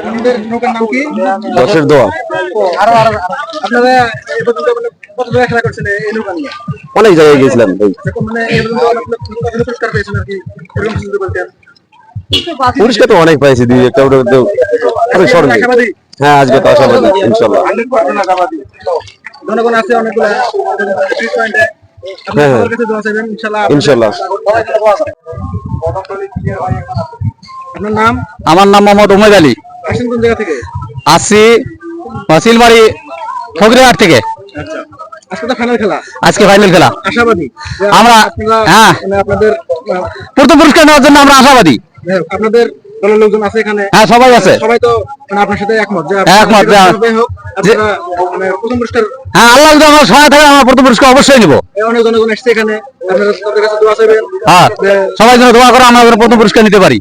আপনাদের নৌকার নাম কি? দশের দোয়া। আরও আরও আপনারা এ পর্যন্ত মানে কত জায়গায় খেলা করছেন এই নৌকা নিয়ে? অনেক জায়গায় গেছিলাম মানে পুরস্কার পেয়েছেন আর কি? এরকম কিছু বলতেন। পুরস্কার তো অনেক পাইছি দুই একটা ওটা তো অনেক স্মরণ হ্যাঁ আজকে তো আশাবাদী ইনশাল্লাহ। জনগণ আছে অনেকগুলো। ফ্রি পয়েন্টে হ্যাঁ, হ্যাঁ। আপনাদের কাছে দোয়া চাইবেন ইনশাআল্লাহ ইনশাল্লাহ। আপনার নাম? আমার নাম মোহাম্মদ উমেদ আলী। আসেন কোন জায়গা থেকে? আসছি সিলবাড়ি ফকরিহাট থেকে। আচ্ছা। আজকে তো ফাইনাল খেলা। আজকে ফাইনাল খেলা। আশাবাদী। আমরা- হ্যাঁ। মানে আপনাদের প্রথম পুরস্কার নেওয়ার জন্য আমরা আশাবাদী। আপনাদের দলের লোকজন আছে এখানে। হ্যাঁ সবাই আছে। সবাই তো মানে আপনার সাথে একমত। যে একমত, হোক। আপনারা মানে প্রথম পুরস্কার হ্যাঁ আল্লাহ যদি আমার সহায় থাকে আমরা প্রথম পুরস্কার অবশ্যই নিব। অনেক জনগণ এসছে এখানে। আপনারা তাদের কাছে দোয়া চাইবেন। হ্যাঁ সবাই যেন দোয়া করে আমরা প্রথম পুরস্কার নিতে পারি।